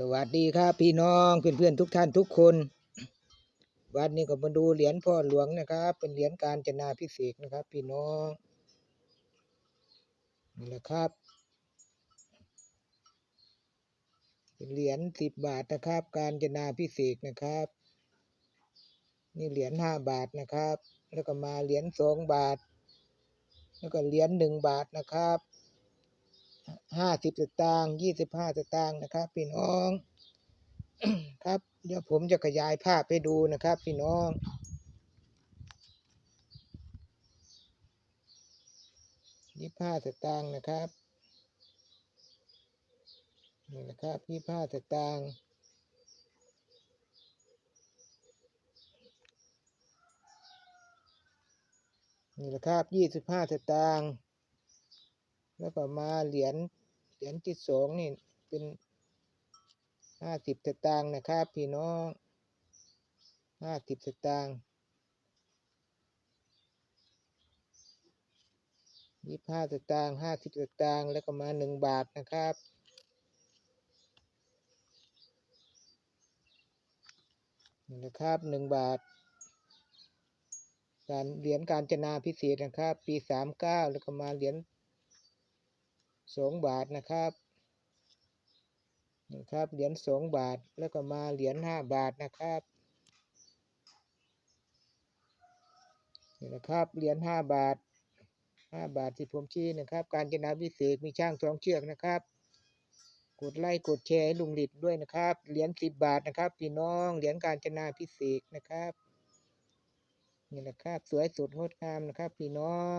สวัสดีครับพี่น้องเพื่อนๆทุกท่านทุกคน วันนี้ก็มาดูเหรียญพ่อหลวงนะครับ เป็นเหรียญการจนาพิเศษนะครับ พี่น้องนี่แหละครับ เป็นเหรียญสิบบาทนะครับ การจนาพิเศษนะครับ นี่เหรียญห้าบาทนะครับ แล้วก็มาเหรียญสองบาท แล้วก็เหรียญหนึ่งบาทนะครับ ห้าสิบสตางค์ยี่สิบห้าสตางค์นะครับพี่น้อง ครับ เดี๋ยวผมจะขยายภาพให้ดูนะครับพี่น้องยี่ห้าสตางค์นะครับนี่นะครับยี่ห้าสตางค์นี่แหละครับยี่สิบห้าสตางค์ แล้วก็มาเหรียญเหรียญที่สองนี่เป็นห้าสิบสตางค์นะครับ พี่น้องห้าสิบสตางค์ยี่ห้าสตางค์ห้าสิบสตางค์แล้วก็มาหนึ่งบาทนะครับนี่นะครับหนึ่งบาท การเหรียญการจนาพิเศษนะครับ ปีสามเก้าแล้วก็มาเหรียญ สองบาทนะครับนี่ครับเหรียญสองบาทแล้วก็มาเหรียญห้าบาทนะครับนี่นะครับเหรียญห้าบาทห้าบาทที่ผมชี้นะครับ การจนาพิเศษมีช่างสองเชือกนะครับ กดไลค์กดแชร์ให้ลุงหลิดด้วยนะครับเหรียญสิบบาทนะครับพี่น้องเหรียญการจนาพิเศษนะครับนี่แหละครับ สวยสดงดงามนะครับ พี่น้อง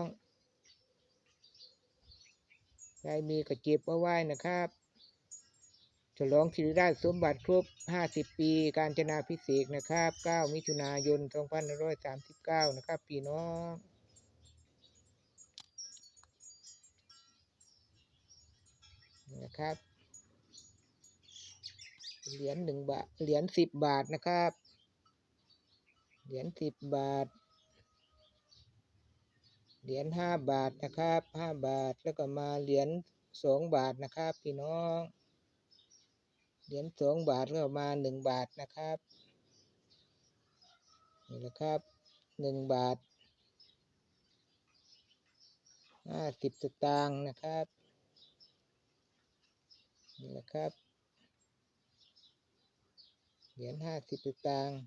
รมีก็เก็บเอาไว้นะครับ ฉลองสิริราชสมบัติครบ 50 ปีการจนาพิเศษนะครับ 9 มิถุนายน 2539 นะครับพี่น้องนี่นะครับ เหรียญหนึ่งบาท เหรียญสิบบาทนะครับ เหรียญสิบบาท เหรียญห้าบาทนะครับห้าบาทแล้วก็มาเหรียญสองบาทนะครับ พี่น้อง เหรียญสองบาทแล้วก็มาหนึ่งบาทนะครับนี่นะครับหนึ่งบาทห้าสิบสตางค์นะครับนี่นะครับเหรียญห้าสิบสตางค์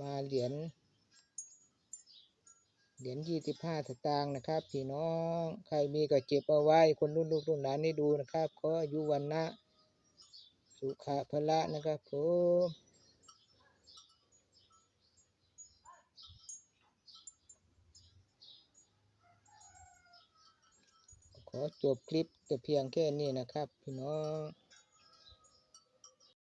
มาเหรียญเหรียญยี่สิบห้าสตางค์นะครับพี่น้องใครมีก็เก็บเอาไว้คนรุ่นลูกรุ่นหลานให้ดูนะครับขออายุวันนะสุขะพละนะครับผมขอจบคลิปแต่เพียงแค่นี้นะครับ พี่น้อง